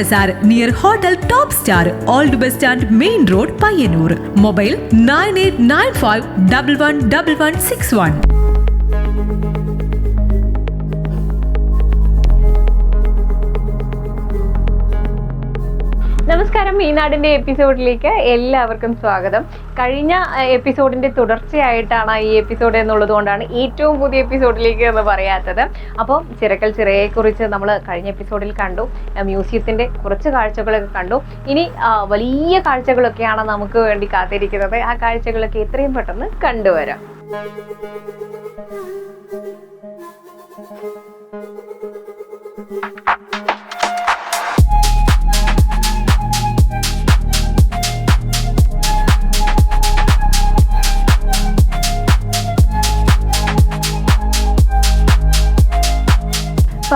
Bazaar near hotel top star old bus stand main road Payyanur mobile nine eight nine five double one double one six one നമസ്കാരം ഈ നാടിന്റെ എപ്പിസോഡിലേക്ക് എല്ലാവർക്കും സ്വാഗതം. കഴിഞ്ഞ എപ്പിസോഡിന്റെ തുടർച്ചയായിട്ടാണ് ഈ എപ്പിസോഡ് എന്നുള്ളത് കൊണ്ടാണ് ഏറ്റവും പുതിയ എപ്പിസോഡിലേക്ക് എന്ന് പറയാത്തത്. അപ്പോൾ ചിരക്കൽ ചിറയെ കുറിച്ച് നമ്മൾ കഴിഞ്ഞ എപ്പിസോഡിൽ കണ്ടു. മ്യൂസിയത്തിന്റെ കുറച്ച് കാഴ്ചകളൊക്കെ കണ്ടു. ഇനി വലിയ കാഴ്ചകളൊക്കെയാണ് നമുക്ക് വേണ്ടി കാത്തിരിക്കുന്നത്. ആ കാഴ്ചകളൊക്കെ എത്രയും പെട്ടെന്ന് കണ്ടുവരാം.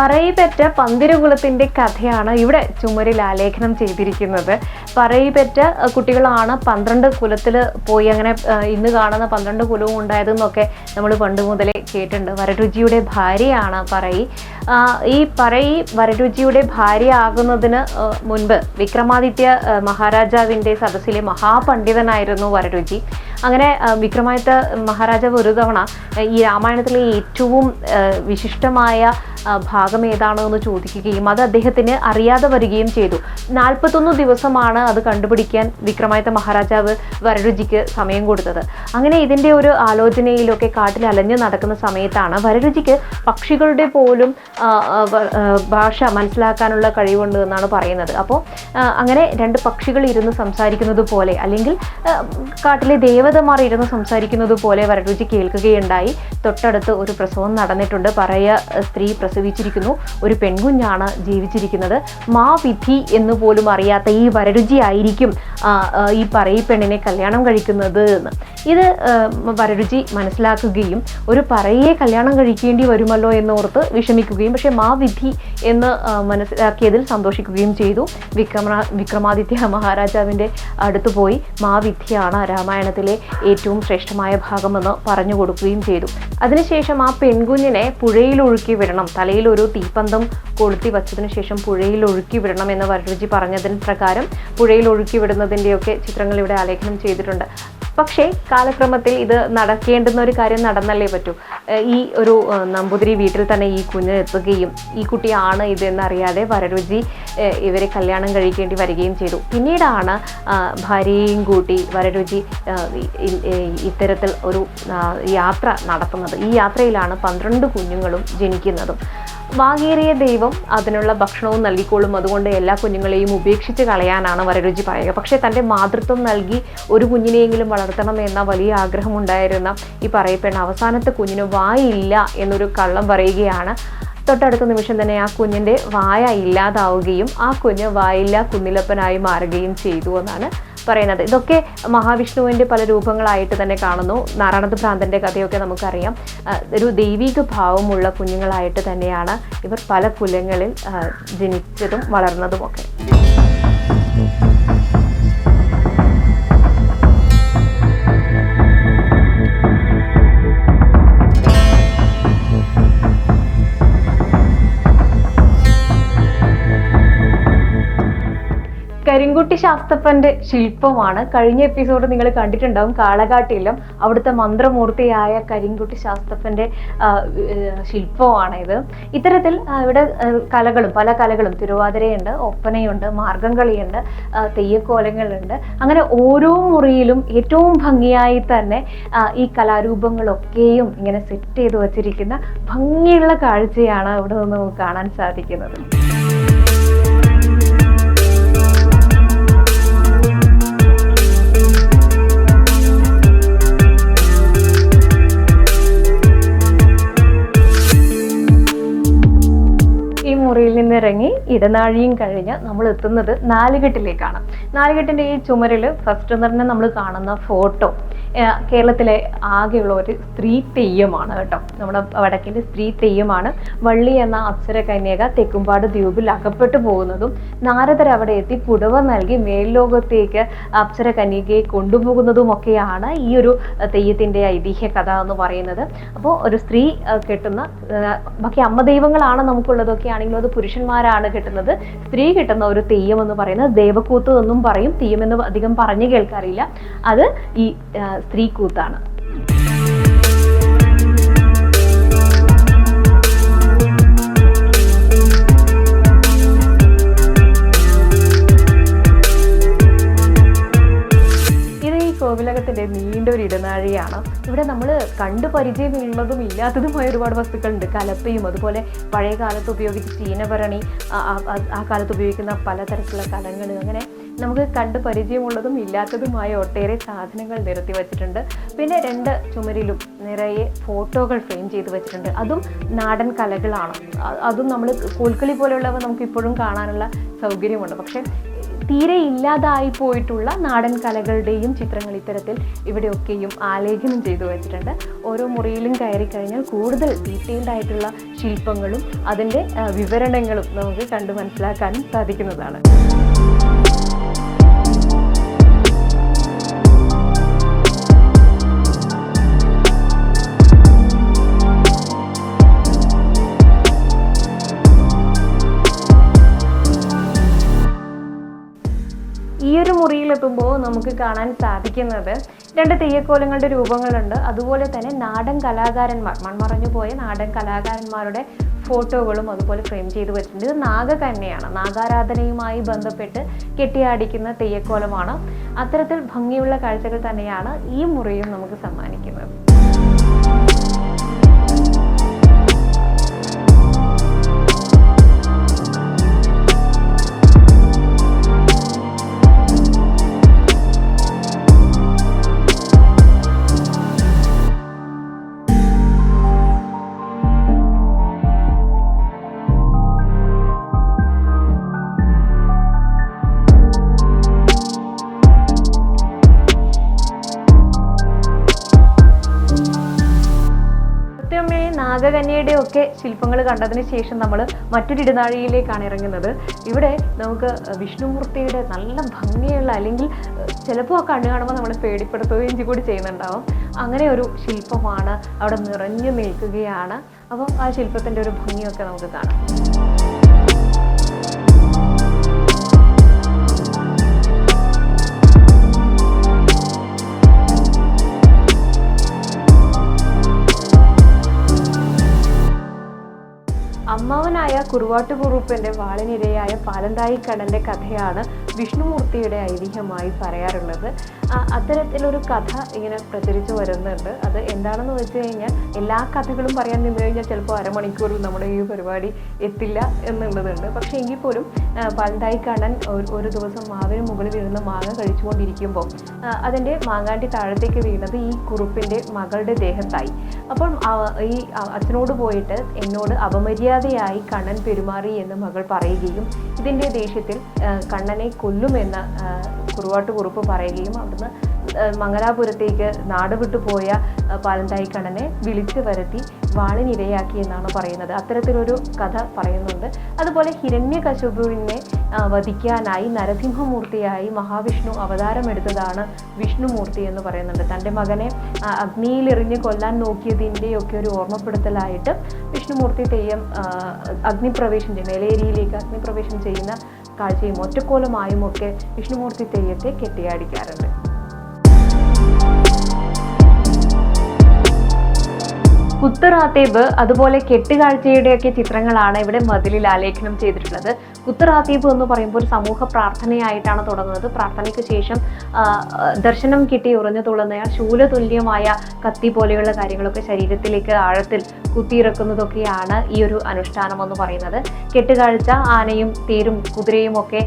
പറയിപ്പറ്റ പന്തിരുകുളത്തിന്റെ കഥയാണ് ഇവിടെ ചുമരിൽ ആലേഖനം ചെയ്തിരിക്കുന്നത്. പറയിപ്പറ്റ കുട്ടികളാണ് പന്ത്രണ്ട് കുലത്തിൽ പോയി അങ്ങനെ ഇന്ന് കാണുന്ന പന്ത്രണ്ട് കുലവും ഉണ്ടായതെന്നൊക്കെ നമ്മൾ പണ്ട് മുതലേ കേട്ടിട്ടുണ്ട്. വരരുചിയുടെ ഭാര്യയാണ് പറയി. ഈ പറയി വരരുചിയുടെ ഭാര്യ ആകുന്നതിന് മുൻപ് വിക്രമാദിത്യ മഹാരാജാവിന്റെ സദസ്സിലെ മഹാപണ്ഡിതനായിരുന്നു വരരുചി. അങ്ങനെ വിക്രമാദിത്യ മഹാരാജാവ് ഒരു തവണ ഈ രാമായണത്തിലെ ഏറ്റവും വിശിഷ്ടമായ ഭാഗം ഏതാണോ എന്ന് ചോദിക്കുകയും അത് അദ്ദേഹത്തിന് അറിയാതെ വരികയും ചെയ്തു. നാൽപ്പത്തൊന്ന് ദിവസമാണ് അത് കണ്ടുപിടിക്കാൻ വിക്രമാദിത്യ മഹാരാജാവ് വരരുചിക്ക് സമയം കൊടുത്തത്. അങ്ങനെ ഇതിന്റെ ഒരു ആലോചനയിലൊക്കെ കാട്ടിൽ അലഞ്ഞു നടക്കുന്ന സമയത്താണ് വരരുചിക്ക് പക്ഷികളുടെ പോലും ഭാഷ മനസ്സിലാക്കാനുള്ള കഴിവുണ്ട് എന്നാണ് പറയുന്നത്. അപ്പോൾ അങ്ങനെ രണ്ട് പക്ഷികൾ ഇരുന്ന് സംസാരിക്കുന്നത് പോലെ അല്ലെങ്കിൽ കാട്ടിലെ ദേവതമാർ ഇരുന്ന് സംസാരിക്കുന്നത് പോലെ വരരുചി കേൾക്കുകയുണ്ടായി. തൊട്ടടുത്ത് ഒരു പ്രസവം നടന്നിട്ടുണ്ട്. പറയ സ്ത്രീ പ്രസവിച്ചിരിക്കുന്നു. ഒരു പെൺകുഞ്ഞാണ് ജീവിച്ചിരിക്കുന്നത്. മാ വിധി എന്ന് പോലും അറിയാത്ത ഈ വരരുചി ആയിരിക്കും ഈ പറയി പെണ്ണിനെ കല്യാണം കഴിക്കുന്നത് എന്ന്. ഇത് വരരുചി മനസ്സിലാക്കുകയും ഒരു പറയെ കല്യാണം കഴിക്കേണ്ടി വരുമല്ലോ എന്നോർത്ത് വിഷമിക്കുകയും പക്ഷേ മാ വിധി എന്ന് മനസ്സിലാക്കിയതിൽ സന്തോഷിക്കുകയും ചെയ്തു. വിക്രമ വിക്രമാദിത്യ മഹാരാജാവിന്റെ അടുത്ത് പോയി മാ വിധിയാണ് രാമായണത്തിലെ ഏറ്റവും ശ്രേഷ്ഠമായ ഭാഗമെന്ന് പറഞ്ഞു കൊടുക്കുകയും ചെയ്തു. അതിനുശേഷം ആ പെൺകുഞ്ഞിനെ പുഴയിൽ ഒഴുക്കി വിടണം. തലയിൽ ഒരു തീപ്പന്തം കൊളുത്തി വച്ചതിന് ശേഷം പുഴയിൽ ഒഴുക്കി വിടണം എന്ന് വരരുചി പറഞ്ഞതിന് പ്രകാരം പുഴയിൽ ഒഴുക്കി വിടുന്നതിന്റെയൊക്കെ ചിത്രങ്ങൾ ഇവിടെ ആലേഖനം ചെയ്തിട്ടുണ്ട്. പക്ഷേ കാലക്രമത്തിൽ ഇത് നടക്കേണ്ടുന്ന ഒരു കാര്യം നടന്നല്ലേ പറ്റൂ? ഈ ഒരു നമ്പൂതിരി വീട്ടിൽ തന്നെ ഈ കുഞ്ഞ് എത്തുകയും ഈ കുട്ടിയാണ് ഇതെന്നറിയാതെ വരരുചി ഇവരെ കല്യാണം കഴിക്കേണ്ടി വരികയും ചെയ്തു. പിന്നീടാണ് ഭാര്യയും കൂട്ടി വരരുചി ഇത്തരത്തിൽ ഒരു യാത്ര നടത്തുന്നത്. ഈ യാത്രയിലാണ് പന്ത്രണ്ട് കുഞ്ഞുങ്ങളും ജനിക്കുന്നതും. വാങ്ങേറിയ ദൈവം അതിനുള്ള ഭക്ഷണവും നൽകിക്കോളും അതുകൊണ്ട് എല്ലാ കുഞ്ഞുങ്ങളെയും ഉപേക്ഷിച്ച് കളയാനാണ് വരരുചി പറയുക പക്ഷേ തന്റെ മാതൃത്വം നൽകി ഒരു കുഞ്ഞിനെയെങ്കിലും വളർത്തണം എന്ന വലിയ ആഗ്രഹമുണ്ടായിരുന്ന ഈ പറയപ്പെണ് അവസാനത്തെ കുഞ്ഞിന് വായില്ല എന്നൊരു കള്ളം പറയുകയാണ്. തൊട്ടടുത്ത നിമിഷം തന്നെ ആ കുഞ്ഞിന്റെ വായ ഇല്ലാതാവുകയും ആ കുഞ്ഞ് വായില്ല കുന്നിലപ്പനായി മാറുകയും ചെയ്തു എന്നാണ് പറയുന്നത്. ഇതൊക്കെ മഹാവിഷ്ണുവിന്റെ പല രൂപങ്ങളായിട്ട് തന്നെ കാണുന്നു. നാരായണത് ഭ്രാന്തന്റെ കഥയൊക്കെ നമുക്കറിയാം. ഒരു ദൈവിക ഭാവമുള്ള കുഞ്ഞുങ്ങളായിട്ട് തന്നെയാണ് ഇവർ പല കുലങ്ങളിൽ ജനിച്ചതും വളർന്നതുമൊക്കെ. കരിങ്കുട്ടി ശാസ്തപ്പന്റെ ശില്പമാണ്. കഴിഞ്ഞ എപ്പിസോഡ് നിങ്ങൾ കണ്ടിട്ടുണ്ടാവും കാളകാട്ടിലും അവിടുത്തെ മന്ത്രമൂർത്തിയായ കരിങ്കുട്ടി ശാസ്തപ്പന്റെ ശില്പമാണ് ഇത്. ഇത്തരത്തിൽ ഇവിടെ കലകളും പല കലകളും തിരുവാതിരയുണ്ട് ഒപ്പനയുണ്ട് മാർഗം കളിയുണ്ട് തെയ്യക്കോലങ്ങളുണ്ട്. അങ്ങനെ ഓരോ മുറിയിലും ഏറ്റവും ഭംഗിയായി തന്നെ ഈ കലാരൂപങ്ങളൊക്കെയും ഇങ്ങനെ സെറ്റ് ചെയ്ത് വച്ചിരിക്കുന്ന ഭംഗിയുള്ള കാഴ്ചയാണ് ഇവിടെ നിന്ന് നമുക്ക് കാണാൻ സാധിക്കുന്നത്. മുറിയിൽ ഇടനാഴിയും കഴിഞ്ഞ് നമ്മൾ എത്തുന്നത് നാലുകെട്ടിലേക്കാണ്. നാലുകെട്ടിന്റെ ഈ ചുമരിൽ ഫസ്റ്റ് തന്നെ നമ്മൾ കാണുന്ന ഫോട്ടോ കേരളത്തിലെ ആകെയുള്ള ഒരു സ്ത്രീ തെയ്യമാണ് കേട്ടോ. നമ്മുടെ വടക്കിന്റെ സ്ത്രീ തെയ്യമാണ്. വള്ളി എന്ന അപ്സര കന്യക തെക്കുംപാട് ദ്വീപിൽ അകപ്പെട്ടു പോകുന്നതും നാരദർ അവിടെ എത്തി പുടവ നൽകി മേൽലോകത്തേക്ക് അപ്സര കന്യകയെ കൊണ്ടുപോകുന്നതും ഒക്കെയാണ് ഈ ഒരു തെയ്യത്തിന്റെ ഐതിഹ്യ കഥ എന്ന് പറയുന്നത്. അപ്പോൾ ഒരു സ്ത്രീ കെട്ടുന്ന ബാക്കി അമ്മ ദൈവങ്ങളാണ് നമുക്കുള്ളതൊക്കെ ആണെങ്കിലും അത് പുരുഷന്മാരാണ് കെട്ടുന്നത്. സ്ത്രീ കെട്ടുന്ന ഒരു തെയ്യം എന്ന് പറയുന്നത് ദേവക്കൂത്ത് എന്നും പറയും. തെയ്യം എന്ന് അധികം പറഞ്ഞു കേൾക്കാറില്ല. അത് ഈ ആ, സ്ത്രീ കൂത്താണ് ഇത് ഈ കോവിലകത്തിന്റെ നീണ്ട ഒരു ഇടനാഴിയാണ്. ഇവിടെ നമ്മൾ കണ്ടു പരിചയമുള്ളതും ഇല്ലാത്തതുമായ ഒരുപാട് വസ്തുക്കളുണ്ട്. കലപ്പയും അതുപോലെ പഴയ കാലത്ത് ഉപയോഗിച്ച ചീനഭരണി ആ കാലത്ത് ഉപയോഗിക്കുന്ന പലതരത്തിലുള്ള കലങ്ങൾ അങ്ങനെ നമുക്ക് കണ്ട് പരിചയമുള്ളതും ഇല്ലാത്തതുമായ ഒട്ടേറെ സാധനങ്ങൾ നിരത്തി വച്ചിട്ടുണ്ട്. പിന്നെ രണ്ട് ചുമരിലും നിറയെ ഫോട്ടോകൾ ഫ്രെയിം ചെയ്ത് വെച്ചിട്ടുണ്ട്. അതും നാടൻ കലകളാണ്. അതും നമ്മൾ കോൽക്കളി പോലെയുള്ളവ നമുക്ക് ഇപ്പോഴും കാണാനുള്ള സൗകര്യമുണ്ട്. പക്ഷേ തീരെ ഇല്ലാതായി പോയിട്ടുള്ള നാടൻ കലകളുടെയും ചിത്രങ്ങൾ ഇത്തരത്തിൽ ഇവിടെയൊക്കെയും ആലേഖനം ചെയ്തു വെച്ചിട്ടുണ്ട്. ഓരോ മുറിയിലും കയറി കഴിഞ്ഞാൽ കൂടുതൽ ഡീറ്റെയിൽഡ് ആയിട്ടുള്ള ശില്പങ്ങളും അതിന്റെ വിവരണങ്ങളും നമുക്ക് കണ്ടു മനസ്സിലാക്കാനും സാധിക്കുന്നതാണ്. ഒരു നമുക്ക് കാണാൻ സാധിക്കുന്നത് രണ്ട് തെയ്യക്കോലങ്ങളുടെ രൂപങ്ങളുണ്ട്. അതുപോലെ തന്നെ നാടൻ കലാകാരന്മാർ മൺമറഞ്ഞു പോയ നാടൻ കലാകാരന്മാരുടെ ഫോട്ടോകളും അതുപോലെ ഫ്രെയിം ചെയ്ത് വെച്ചിട്ടുണ്ട്. ഇത് നാഗ തന്നെയാണ്. നാഗാരാധനയുമായി ബന്ധപ്പെട്ട് കെട്ടിയാടിക്കുന്ന തെയ്യക്കോലമാണ്. അത്തരത്തിൽ ഭംഗിയുള്ള കാഴ്ചകൾ തന്നെയാണ് ഈ മുറിയും നമുക്ക് സമ്മാനിക്കുന്നത്. നാഗകന്യയുടെ ഒക്കെ ശില്പങ്ങൾ കണ്ടതിന് ശേഷം നമ്മൾ മറ്റൊരു ഇടനാഴിയിലേക്കാണ് ഇറങ്ങുന്നത്. ഇവിടെ നമുക്ക് വിഷ്ണുമൂർത്തിയുടെ നല്ല ഭംഗിയുള്ള അല്ലെങ്കിൽ ചിലപ്പോൾ ആ കണ്ണ് കാണുമ്പോൾ നമ്മളെ പേടിപ്പെടുത്തുകയും കൂടി ചെയ്യുന്നുണ്ടാവും. അങ്ങനെ ഒരു ശില്പമാണ് അവിടെ നിറഞ്ഞു നിൽക്കുകയാണ്. അപ്പം ആ ശില്പത്തിന്റെ ഒരു ഭംഗിയൊക്കെ നമുക്ക് കാണാം. അമ്മാവനായ കുറുവാട്ടുകുറുപ്പിന്റെ വാളിനിരയായ പാലന്തായിക്കടന്റെ കഥയാണ് വിഷ്ണുമൂർത്തിയുടെ ഐതിഹ്യമായി പറയാറുള്ളത്. അത്തരത്തിലൊരു കഥ ഇങ്ങനെ പ്രചരിച്ചു വരുന്നുണ്ട്. അത് എന്താണെന്ന് വെച്ച് കഴിഞ്ഞാൽ എല്ലാ കഥകളും പറയാൻ നിന്ന് കഴിഞ്ഞാൽ ചിലപ്പോൾ അരമണിക്കൂറിൽ നമ്മുടെ ഈ പരിപാടി എത്തില്ല എന്നുള്ളതുണ്ട്. പക്ഷേ എങ്കിൽ പോലും പാലന്തായി കണ്ണൻ ഒരു- ദിവസം മാവിന് മുകളിൽ ഇരുന്ന് മാങ്ങ കഴിച്ചുകൊണ്ടിരിക്കുമ്പോൾ അതിന്റെ മാങ്ങാണ്ടി താഴത്തേക്ക് വീണത് ഈ കുറുപ്പിന്റെ മകളുടെ ദേഹത്തായി. അപ്പം ഈ അച്ഛനോട് പോയിട്ട് എന്നോട് അപമര്യാദയായി കണ്ണൻ പെരുമാറി എന്ന് മകൾ പറയുകയും ഇതിന്റെ ദേഷ്യത്തിൽ കണ്ണനെ കൊല്ലുമെന്ന് കുറുവാട്ട് കുറുപ്പ് പറയുകയും അവിടുന്ന് മംഗലാപുരത്തേക്ക് നാട് പാലന്തായി കണ്ണനെ വിളിച്ചു വരുത്തി വാളിനിരയാക്കി എന്നാണ് പറയുന്നത്. അത്തരത്തിലൊരു കഥ പറയുന്നുണ്ട്. അതുപോലെ ഹിരണ്യകശുപുവിനെ വധിക്കാനായി നരസിംഹമൂർത്തിയായി മഹാവിഷ്ണു അവതാരമെടുത്തതാണ് വിഷ്ണുമൂർത്തി എന്ന് പറയുന്നുണ്ട്. തന്റെ മകനെ അഗ്നിയിലെറിഞ്ഞ് കൊല്ലാൻ നോക്കിയതിന്റെയൊക്കെ ഒരു ഓർമ്മപ്പെടുത്തലായിട്ട് വിഷ്ണുമൂർത്തി തെയ്യം അഗ്നിപ്രവേശം ചെയ്യും. മേലേരിയിലേക്ക് അഗ്നിപ്രവേശം ചെയ്യുന്ന കാഴ്ചയും ഒറ്റക്കോലമായും ഒക്കെ വിഷ്ണുമൂർത്തി തെയ്യത്തെ കെട്ടിയാടിക്കാറുണ്ട്. കുത്തറാത്തേബ് അതുപോലെ കെട്ടുകാഴ്ചയുടെയൊക്കെ ചിത്രങ്ങളാണ് ഇവിടെ മതിലിൽ ആലേഖനം ചെയ്തിട്ടുള്ളത്. കുത്തറാത്തീബ് എന്ന് പറയുമ്പോൾ ഒരു സമൂഹ പ്രാർത്ഥനയായിട്ടാണ് തുടങ്ങുന്നത്. പ്രാർത്ഥനയ്ക്ക് ശേഷം ദർശനം കിട്ടി ഉറഞ്ഞു തുള്ളുന്നയാൾ ശൂലതുല്യമായ കത്തി പോലെയുള്ള കാര്യങ്ങളൊക്കെ ശരീരത്തിലേക്ക് ആഴത്തിൽ കുത്തിയിറക്കുന്നതൊക്കെയാണ് ഈ ഒരു അനുഷ്ഠാനം എന്ന് പറയുന്നത്. കെട്ടുകാഴ്ച ആനയും തേരും കുതിരയും ഒക്കെ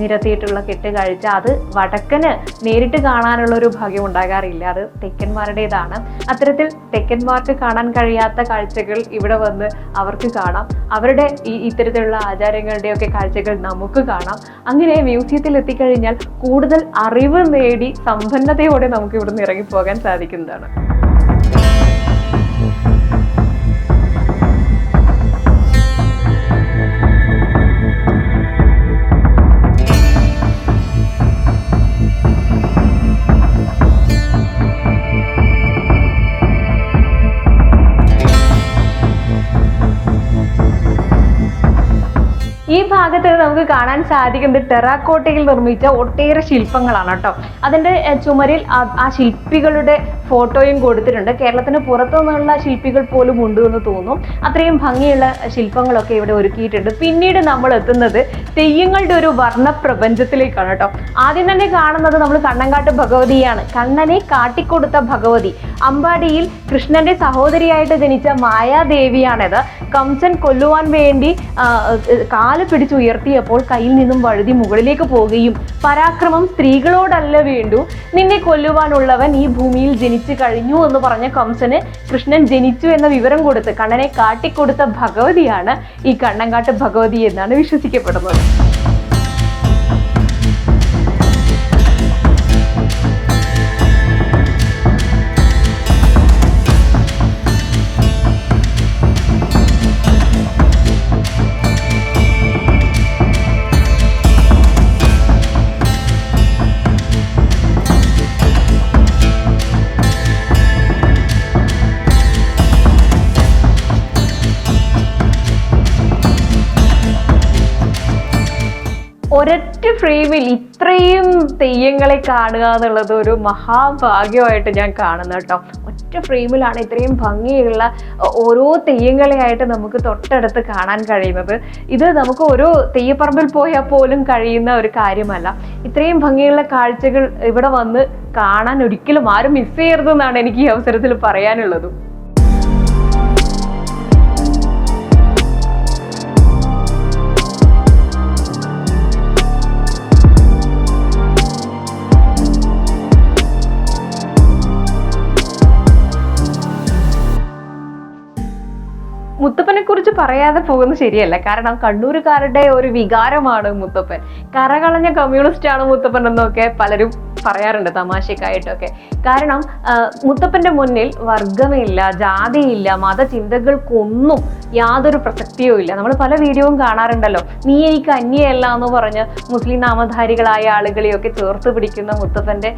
നിരത്തിയിട്ടുള്ള കെട്ടുകാഴ്ച അത് വടക്കന് നേരിട്ട് കാണാനുള്ള ഒരു ഭാഗ്യം ഉണ്ടാകാറില്ല. അത് തെക്കന്മാരുടേതാണ്. അത്തരത്തിൽ തെക്കന്മാർക്ക് കാണാൻ കഴിയാത്ത കാഴ്ചകൾ ഇവിടെ വന്ന് അവർക്ക് കാണാം. അവരുടെ ഈ ഇത്തരത്തിലുള്ള ആചാരങ്ങളുടെ ഒക്കെ കാഴ്ചകൾ നമുക്ക് കാണാം. അങ്ങനെ മ്യൂസിയത്തിൽ എത്തിക്കഴിഞ്ഞാൽ കൂടുതൽ അറിവ് നേടി സമ്പന്നതയോടെ നമുക്ക് ഇവിടുന്ന് ഇറങ്ങിപ്പോകാൻ സാധിക്കുന്നതാണ്. ഈ ഭാഗത്ത് നമുക്ക് കാണാൻ സാധിക്കുന്നത് ടെറാക്കോട്ടയിൽ നിർമ്മിച്ച ഒട്ടേറെ ശില്പങ്ങളാണ് കേട്ടോ. അതിന്റെ ചുമരിൽ ആ- ശില്പികളുടെ ഫോട്ടോയും കൊടുത്തിട്ടുണ്ട്. കേരളത്തിന് പുറത്തു നിന്നുള്ള ശില്പികൾ പോലും ഉണ്ട് എന്ന് തോന്നും. അത്രയും ഭംഗിയുള്ള ശില്പങ്ങളൊക്കെ ഇവിടെ ഒരുക്കിയിട്ടുണ്ട്. പിന്നീട് നമ്മൾ എത്തുന്നത് തെയ്യങ്ങളുടെ ഒരു വർണ പ്രപഞ്ചത്തിലേക്കാണ് കേട്ടോ. ആദ്യം തന്നെ കാണുന്നത് നമ്മൾ കണ്ണങ്കാട്ട് ഭഗവതിയാണ്. കണ്ണനെ കാട്ടിക്കൊടുത്ത ഭഗവതി. അമ്പാടിയിൽ കൃഷ്ണന്റെ സഹോദരിയായിട്ട് ജനിച്ച മായാദേവിയാണിത്. കംസൻ കൊല്ലുവാൻ വേണ്ടി കാൽ പിടിച്ചുയർത്തിയപ്പോൾ കയ്യിൽ നിന്നും വഴുതി മുകളിലേക്ക് പോവുകയും പരാക്രമം സ്ത്രീകളോടല്ല വേണ്ടു. നിന്നെ കൊല്ലുവാനുള്ളവൻ ഈ ഭൂമിയിൽ ജനിച്ചു കഴിഞ്ഞു എന്ന് പറഞ്ഞ കംസന് കൃഷ്ണൻ ജനിച്ചു എന്ന വിവരം കൊടുത്ത് കണ്ണനെ കാട്ടിക്കൊടുത്ത ഭഗവതിയാണ് ഈ കണ്ണങ്കാട്ട് ഭഗവതി എന്നാണ് വിശ്വസിക്കപ്പെടുന്നത്. ഫ്രെയിമിൽ ഇത്രയും തെയ്യങ്ങളെ കാണുക എന്നുള്ളത് ഒരു മഹാഭാഗ്യമായിട്ട് ഞാൻ കാണുന്നു കേട്ടോ. ഒറ്റ ഫ്രെയിമിലാണ് ഇത്രയും ഭംഗിയുള്ള ഓരോ തെയ്യങ്ങളെയായിട്ട് നമുക്ക് തൊട്ടടുത്ത് കാണാൻ കഴിയുന്നത്. ഇത് നമുക്ക് ഓരോ തെയ്യപ്പറമ്പിൽ പോയാൽ പോലും കഴിയുന്ന ഒരു കാര്യമല്ല. ഇത്രയും ഭംഗിയുള്ള കാഴ്ചകൾ ഇവിടെ വന്ന് കാണാൻ ഒരിക്കലും ആരും മിസ് ചെയ്യരുതെന്നാണ് എനിക്ക് ഈ അവസരത്തിൽ പറയാനുള്ളതും. മുത്തപ്പനെ കുറിച്ച് പറയാതെ പോകുന്നത് ശരിയല്ല. കാരണം കണ്ണൂരുകാരുടെ ഒരു വികാരമാണ് മുത്തപ്പൻ. കറകളഞ്ഞ കമ്മ്യൂണിസ്റ്റ് ആണ് മുത്തപ്പൻ എന്നൊക്കെ പലരും പറയാറുണ്ട് തമാശക്കായിട്ടൊക്കെ. കാരണം മുത്തപ്പന്റെ മുന്നിൽ വർഗമില്ല ജാതിയില്ല മതചിന്തകൾക്കൊന്നും യാതൊരു പ്രസക്തിയും ഇല്ല. നമ്മൾ പല വീഡിയോയും കാണാറുണ്ടല്ലോ. നീ എനിക്ക് അന്യയല്ല എന്ന് പറഞ്ഞ് മുസ്ലിം നാമധാരികളായ ആളുകളെയൊക്കെ ചേർത്ത് പിടിക്കുന്ന മുത്തപ്പന്റെ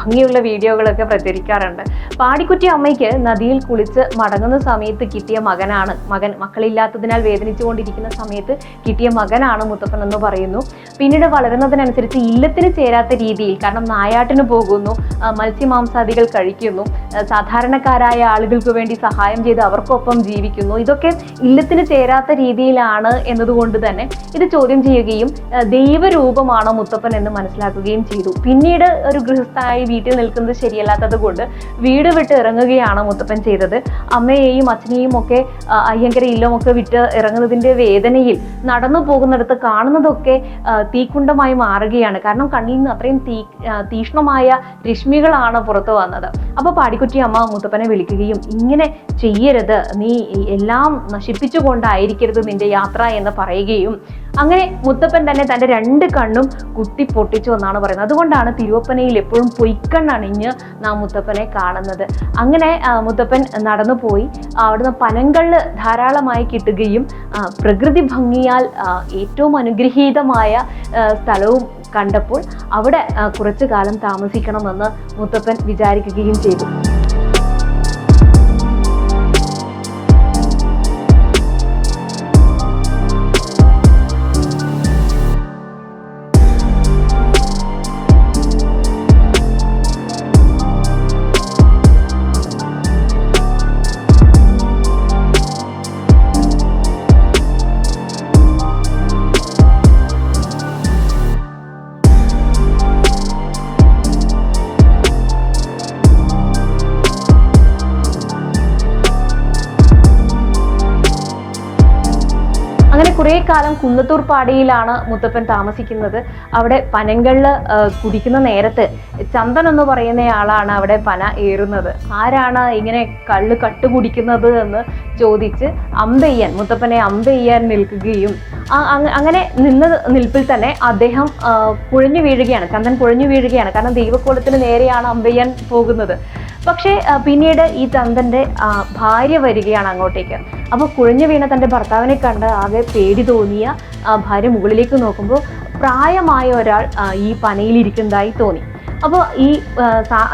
ഭംഗിയുള്ള വീഡിയോകളൊക്കെ പ്രചരിക്കാറുണ്ട്. പാടിക്കുറ്റി അമ്മയ്ക്ക് നദിയിൽ കുളിച്ച് മടങ്ങുന്ന സമയത്ത് കിട്ടിയ മകനാണ് മകൻ മക്കളില്ലാത്തതിനാൽ വേദനിച്ചുകൊണ്ടിരിക്കുന്ന സമയത്ത് കിട്ടിയ മകനാണ് മുത്തപ്പൻ എന്ന് പറയുന്നു. പിന്നീട് വളരുന്നതിനനുസരിച്ച് ഇല്ലത്തിന് ചേരാത്ത രീതിയിൽ കാരണം നായാട്ടിന് പോകുന്നു മത്സ്യമാംസാദികൾ കഴിക്കുന്നു സാധാരണക്കാരായ ആളുകൾക്ക് വേണ്ടി സഹായം ചെയ്ത് അവർക്കൊപ്പം ജീവിക്കുന്നു. ഇതൊക്കെ ഇല്ലത്തിന് ചേരാത്ത രീതിയിലാണ് എന്നതുകൊണ്ട് തന്നെ ഇത് ചോദ്യം ചെയ്യുകയും ദൈവരൂപമാണ് മുത്തപ്പൻ എന്ന് മനസ്സിലാക്കുകയും ചെയ്തു. പിന്നീട് ഒരു ഗൃഹസ്ഥായി വീട്ടിൽ നിൽക്കുന്നത് ശരിയല്ലാത്തത് കൊണ്ട് വീട് വിട്ട് ഇറങ്ങുകയാണ് മുത്തപ്പൻ ചെയ്തത്. അമ്മയെയും അച്ഛനെയും ഒക്കെ അയ്യങ്കര ഇല്ലമൊക്കെ വിറ്റ് ഇറങ്ങുന്നതിന്റെ വേദനയിൽ നടന്നു പോകുന്നിടത്ത് കാണുന്നതൊക്കെ തീക്കുണ്ടമായി മാറുകയാണ്. കാരണം കണ്ണിൽ നിന്ന് അത്രയും തീ തീഷ്ണമായ രശ്മികളാണ് പുറത്തു വന്നത്. അപ്പോൾ പാടിക്കുട്ടി അമ്മ മുത്തപ്പനെ വിളിക്കുകയും ഇങ്ങനെ ചെയ്യരുത്. നീ എല്ലാം നശിപ്പിച്ചുകൊണ്ടായിരിക്കരുത് നിന്റെ യാത്ര എന്ന് പറയുകയും അങ്ങനെ മുത്തപ്പൻ തന്നെ തന്റെ രണ്ട് കണ്ണും കുത്തി പൊട്ടിച്ചു എന്നാണ് പറയുന്നത്. അതുകൊണ്ടാണ് തിരുവപ്പനയിൽ എപ്പോഴും പൊയ്ക്കണ്ണണിഞ്ഞ് നാം മുത്തപ്പനെ കാണുന്നത്. അങ്ങനെ മുത്തപ്പൻ നടന്നു പോയി അവിടുന്ന് പനങ്കള്ള് ധാരാളമായി കിട്ടുകയും പ്രകൃതി ഭംഗിയാൽ ഏറ്റവും അനുഗ്രഹീതമായ സ്ഥലവും കണ്ടപ്പോൾ അവിടെ കുറച്ചു കാലം താമസിക്കണമെന്ന് മുത്തപ്പൻ വിചാരിക്കുകയും ചെയ്തു. കാലം കുന്നത്തൂർ പാടിയിലാണ് മുത്തപ്പൻ താമസിക്കുന്നത്. അവിടെ പനങ്കൾ കുടിക്കുന്ന നേരത്ത് ചന്ദൻ എന്ന് പറയുന്നയാളാണ് അവിടെ പന ഏറുന്നത്. ആരാണ് ഇങ്ങനെ കള്ള് കുടിക്കുന്നത് എന്ന് ചോദിച്ച് അമ്പെയ്യാൻ മുത്തപ്പനെ അമ്പെയ്യാൻ നിൽക്കുകയും അങ്ങനെ നിന്ന നിൽപ്പിൽ തന്നെ അദ്ദേഹം കുഴഞ്ഞു വീഴുകയാണ്. ചന്ദൻ കുഴഞ്ഞു വീഴുകയാണ്. കാരണം ദൈവക്കോലത്തിന് നേരെയാണ് അമ്പെയ്യാൻ പോകുന്നത്. പക്ഷേ പിന്നീട് ഈ തന്തന്റെ ഭാര്യ വരികയാണ് അങ്ങോട്ടേക്ക്. അപ്പോൾ കുഴഞ്ഞു വീണ തന്റെ ഭർത്താവിനെ കണ്ട് ആകെ പേടി തോന്നിയ ഭാര്യ മുകളിലേക്ക് നോക്കുമ്പോൾ പ്രായമായ ഒരാൾ ഈ പനയിലിരിക്കുന്നതായി തോന്നി. അപ്പോൾ ഈ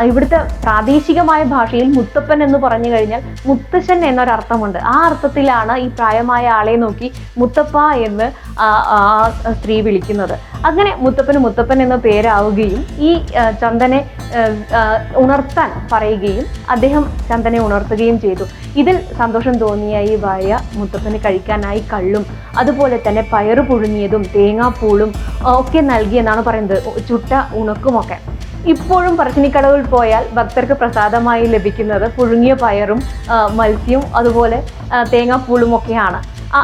ഇവിടുത്തെ പ്രാദേശികമായ ഭാഷയിൽ മുത്തപ്പൻ എന്ന് പറഞ്ഞു കഴിഞ്ഞാൽ മുത്തശ്ശൻ എന്നൊരർത്ഥമുണ്ട്. ആ അർത്ഥത്തിലാണ് ഈ പ്രായമായ ആളെ നോക്കി മുത്തപ്പ എന്ന് സ്ത്രീ വിളിക്കുന്നത്. അങ്ങനെ മുത്തപ്പന് മുത്തപ്പൻ എന്ന പേരാവുകയും ഈ ചന്ദനെ ഉണർത്താൻ പറയുകയും അദ്ദേഹം ചന്ദനെ ഉണർത്തുകയും ചെയ്തു. ഇതിൽ സന്തോഷം തോന്നിയ ഈ ഭാര്യ മുത്തപ്പന് കഴിക്കാനായി കള്ളും അതുപോലെ തന്നെ പയറ് പുഴുങ്ങിയതും തേങ്ങാപ്പൂളും ഒക്കെ നൽകിയെന്നാണ് പറയുന്നത്. ചുട്ട ഉണക്കുമൊക്കെ. ഇപ്പോഴും പറശ്ശിനിക്കടവിൽ പോയാൽ ഭക്തർക്ക് പ്രസാദമായി ലഭിക്കുന്നത് പുഴുങ്ങിയ പയറും മത്സ്യവും അതുപോലെ തേങ്ങാപ്പൂളും ഒക്കെയാണ്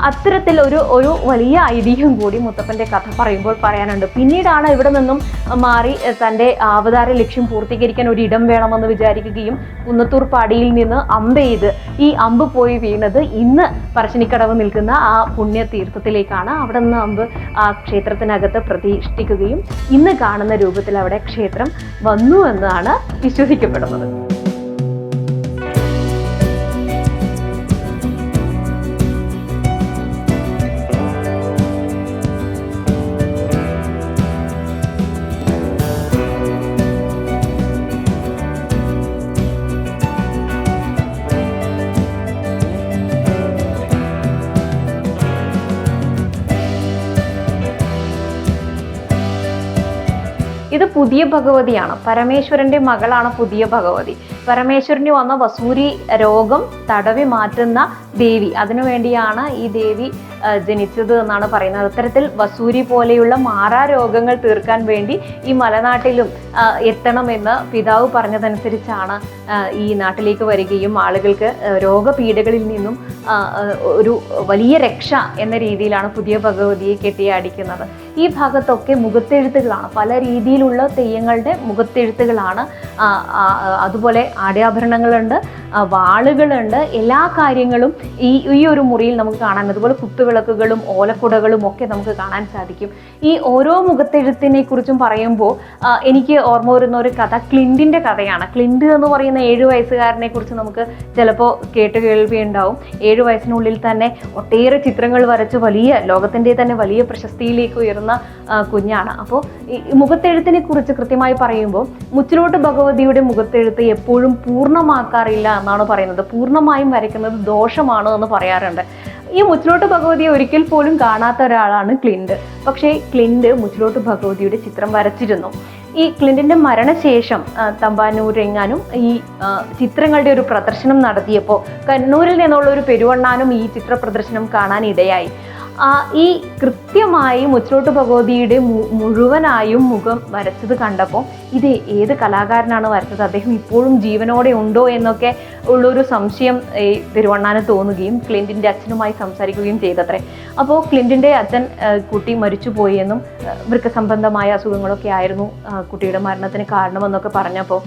അത്തരത്തിൽ ഒരു ഒരു വലിയ ഐതിഹ്യം കൂടി മുത്തപ്പന്റെ കഥ പറയുമ്പോൾ പറയാനുണ്ട്. പിന്നീടാണ് ഇവിടെ നിന്നും മാറി തന്റെ അവതാര ലക്ഷ്യം പൂർത്തീകരിക്കാൻ ഒരു ഇടം വേണമെന്ന് വിചാരിക്കുകയും കുന്നത്തൂർ പാടിയിൽ നിന്ന് അമ്പ് ചെയ്ത് ഈ അമ്പ് പോയി വീണത് ഇന്ന് പറശ്ശിനിക്കടവ് നിൽക്കുന്ന ആ പുണ്യതീർത്ഥത്തിലേക്കാണ്. അവിടെ നിന്ന് അമ്പ് ആ ക്ഷേത്രത്തിനകത്ത് പ്രതിഷ്ഠിക്കുകയും ഇന്ന് കാണുന്ന രൂപത്തിൽ അവിടെ ക്ഷേത്രം വന്നു എന്നാണ് വിശ്വസിക്കപ്പെടുന്നത്. പുതിയ ഭഗവതിയാണ്. പരമേശ്വരന്റെ മകളാണ് പുതിയ ഭഗവതി. പരമേശ്വരന് വന്ന വസൂരി രോഗം തടവി മാറ്റുന്ന ദേവി. അതിനുവേണ്ടിയാണ് ഈ ദേവി ജനിച്ചത് എന്നാണ് പറയുന്നത്. അത്തരത്തിൽ വസൂരി പോലെയുള്ള മാറാ രോഗങ്ങൾ തീർക്കാൻ വേണ്ടി ഈ മലനാട്ടിലും എത്തണമെന്ന് പിതാവ് പറഞ്ഞതനുസരിച്ചാണ് ഈ നാട്ടിലേക്ക് വരികയും ആളുകൾക്ക് രോഗപീഠകളിൽ നിന്നും ഒരു വലിയ രക്ഷ എന്ന രീതിയിലാണ് പുതിയ ഭഗവതിയെ കെട്ടിയാടിക്കുന്നത്. ഈ ഭാഗത്തൊക്കെ മുഖത്തെഴുത്തുകളാണ്. പല രീതിയിലുള്ള തെയ്യങ്ങളുടെ മുഖത്തെഴുത്തുകളാണ്. അതുപോലെ ആടയാഭരണങ്ങളുണ്ട് വാളുകളുണ്ട്. എല്ലാ കാര്യങ്ങളും ഈ ഈ ഒരു മുറിയിൽ നമുക്ക് കാണാൻ അതുപോലെ കുത്തുവിളക്കുകളും ഓലക്കുടകളും ഒക്കെ നമുക്ക് കാണാൻ സാധിക്കും. ഈ ഓരോ മുഖത്തെഴുത്തിനെ കുറിച്ചും പറയുമ്പോൾ എനിക്ക് ഓർമ്മ വരുന്ന ഒരു കഥ ക്ലിന്റിന്റെ കഥയാണ്. ക്ലിന്റ് എന്ന് പറയുന്ന ഏഴു വയസ്സുകാരനെ കുറിച്ച് നമുക്ക് ചിലപ്പോൾ കേട്ട് കേൾവി ഉണ്ടാവും ഏഴു വയസ്സിനുള്ളിൽ തന്നെ ഒട്ടേറെ ചിത്രങ്ങൾ വരച്ച് വലിയ ലോകത്തിന്റെ തന്നെ വലിയ പ്രശസ്തിയിലേക്ക് ഉയർന്ന ആ, കുഞ്ഞാണ്. അപ്പോൾ ഈ മുഖത്തെഴുത്തിനെ കുറിച്ച് കൃത്യമായി പറയുമ്പോൾ മുച്ചിലോട്ട് ഭഗവതിയുടെ മുഖത്തെഴുത്ത് എപ്പോഴും പൂർണമാക്കാറില്ല എന്നാണ് പറയുന്നത്. പൂർണമായും വരയ്ക്കുന്നത് ദോഷമാണ് എന്ന് പറയാറുണ്ട്. ഈ മുച്ചിലോട്ട് ഭഗവതിയെ ഒരിക്കൽ പോലും കാണാത്ത ഒരാളാണ് ക്ലിൻഡ്. പക്ഷേ ക്ലിൻഡ് മുച്ചിലോട്ട് ഭഗവതിയുടെ ചിത്രം വരച്ചിരുന്നു. ഈ ക്ലിന്റിന്റെ മരണശേഷം തമ്പാനൂർ എങ്ങാനും ഈ ചിത്രങ്ങളുടെ ഒരു പ്രദർശനം നടത്തിയപ്പോൾ കണ്ണൂരിൽ നിന്നുള്ള ഒരു പെരുവണ്ണാനും ഈ ചിത്ര പ്രദർശനം ആ, ഈ കൃത്യമായി മുച്ചോട്ട് ഭഗവതിയുടെ മുഴുവനായും മുഖം വരച്ചത് കണ്ടപ്പോൾ ഇത് ഏത് കലാകാരനാണ് വരച്ചത്? അദ്ദേഹം ഇപ്പോഴും ജീവനോടെ ഉണ്ടോ എന്നൊക്കെ ഉള്ളൊരു സംശയം ഈ തിരുവണ്ണാന് തോന്നുകയും ക്ലിന്റിന്റെ അച്ഛനുമായി സംസാരിക്കുകയും ചെയ്തത്രേ. അപ്പോൾ ക്ലിന്റിന്റെ അച്ഛൻ കുട്ടി മരിച്ചുപോയി എന്നും വൃക്കസംബന്ധമായ അസുഖങ്ങളൊക്കെ ആയിരുന്നു കുട്ടിയുടെ മരണത്തിന് കാരണമെന്നൊക്കെ പറഞ്ഞപ്പോൾ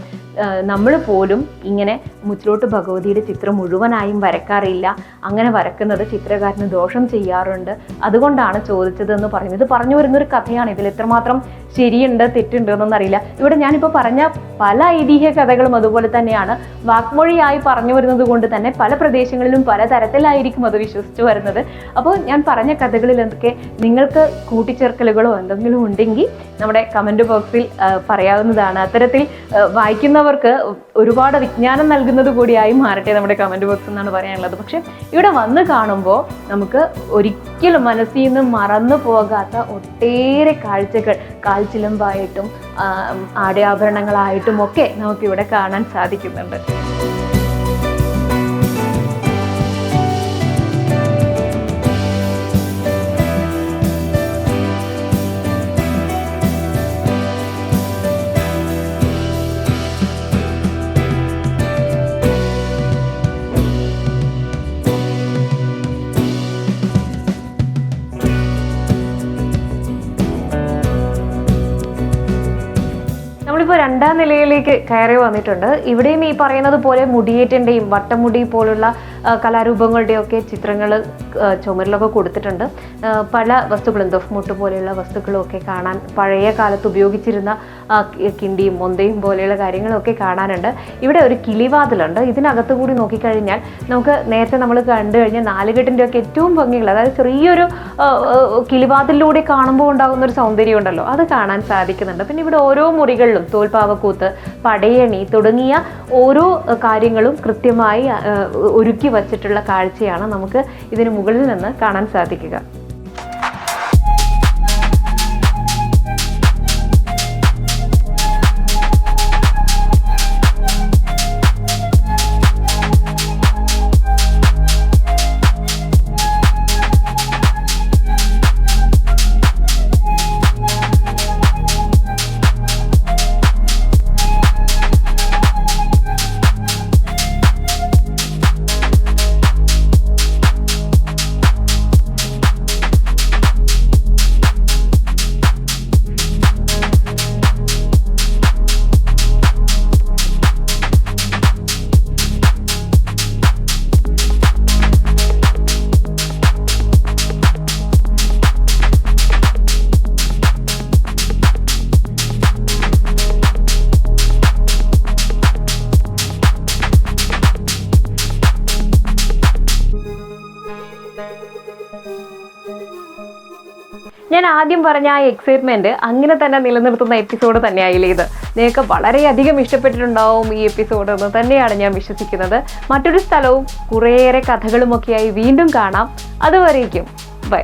നമ്മൾ പോലും ഇങ്ങനെ മുച്ചിലോട്ട് ഭഗവതിയുടെ ചിത്രം മുഴുവനായും വരക്കാറില്ല. അങ്ങനെ വരക്കുന്നത് ചിത്രകാരന് ദോഷം ചെയ്യാറുണ്ട്. അതുകൊണ്ടാണ് ചോദിച്ചതെന്ന് പറയുന്നത്. ഇത് പറഞ്ഞു വരുന്നൊരു കഥയാണ്. ഇതിൽ എത്രമാത്രം ശരിയുണ്ട് തെറ്റുണ്ട് എന്നൊന്നും അറിയില്ല. ഇവിടെ ഞാനിപ്പോൾ പറഞ്ഞ പല ഐതിഹ്യ കഥകളും അതുപോലെ തന്നെയാണ്. വാക്മൊഴിയായി പറഞ്ഞു വരുന്നത് കൊണ്ട് തന്നെ പല പ്രദേശങ്ങളിലും പല തരത്തിലായിരിക്കും അത് വിശ്വസിച്ച് വരുന്നത്. അപ്പോൾ ഞാൻ പറഞ്ഞ കഥകളിൽ എന്തൊക്കെ നിങ്ങൾക്ക് കൂട്ടിച്ചേർക്കലുകളോ എന്തെങ്കിലും ഉണ്ടെങ്കിൽ നമ്മുടെ കമന്റ് ബോക്സിൽ പറയാവുന്നതാണ്. അത്തരത്തിൽ വായിക്കുന്നവർക്ക് ഒരുപാട് വിജ്ഞാനം നൽകുന്നത് കൂടിയായി മാറട്ടെ നമ്മുടെ കമന്റ് ബോക്സ് എന്നാണ് പറയാനുള്ളത്. പക്ഷേ ഇവിടെ വന്ന് കാണുമ്പോൾ നമുക്ക് ഒരിക്കലും മനസ്സിൽ നിന്ന് മറന്നു പോകാത്ത ഒട്ടേറെ കാഴ്ചകൾ കാൽച്ചിലമ്പായിട്ടും ആടയാഭരണങ്ങളായിട്ടും ഒക്കെ നമുക്കിവിടെ കാണാൻ സാധിക്കുന്നുണ്ട്. രണ്ടാം നിലയിലേക്ക് കയറി വന്നിട്ടുണ്ട്. ഇവിടെയും ഈ പറയുന്നത് പോലെ മുടിയേറ്റന്റെയും വട്ടമുടി പോലുള്ള കലാരൂപങ്ങളുടെയൊക്കെ ചിത്രങ്ങൾ ചുമരിലൊക്കെ കൊടുത്തിട്ടുണ്ട്. പല വസ്തുക്കളും ദഫ്മുട്ട് പോലെയുള്ള വസ്തുക്കളൊക്കെ കാണാൻ പഴയ കാലത്ത് ഉപയോഗിച്ചിരുന്ന കിണ്ടിയും മൊന്തയും പോലെയുള്ള കാര്യങ്ങളൊക്കെ കാണാനുണ്ട്. ഇവിടെ ഒരു കിളിവാതിലുണ്ട്. ഇതിനകത്ത് കൂടി നോക്കിക്കഴിഞ്ഞാൽ നമുക്ക് നേരത്തെ നമ്മൾ കണ്ടു കഴിഞ്ഞാൽ നാലുകെട്ടിന്റെ ഒക്കെ ഏറ്റവും ഭംഗിയുള്ള അതായത് ചെറിയൊരു കിളിവാതിലൂടെ കാണുമ്പോൾ ഉണ്ടാകുന്ന ഒരു സൗന്ദര്യം ഉണ്ടല്ലോ അത് കാണാൻ സാധിക്കുന്നുണ്ട്. പിന്നെ ഇവിടെ ഓരോ മുറികളിലും തോൽപ്പാവക്കൂത്ത് പടയണി തുടങ്ങിയ ഓരോ കാര്യങ്ങളും കൃത്യമായി ഒരുക്കി വച്ചിട്ടുള്ള കാഴ്ചയാണ് നമുക്ക് ഇതിന് മുകളിൽ നിന്ന് കാണാൻ സാധിക്കുക. ആദ്യം പറഞ്ഞ ആ എക്സൈറ്റ്മെന്റ് അങ്ങനെ തന്നെ നിലനിർത്തുന്ന എപ്പിസോഡ് തന്നെയായില്ലേ ഇത്. നിങ്ങൾക്ക് വളരെയധികം ഇഷ്ടപ്പെട്ടിട്ടുണ്ടാവും ഈ എപ്പിസോഡ് എന്ന് തന്നെയാണ് ഞാൻ വിശ്വസിക്കുന്നത്. മറ്റൊരു സ്ഥലവും കുറേയേറെ കഥകളുമൊക്കെയായി വീണ്ടും കാണാം. അതുവരേക്കും. ബൈ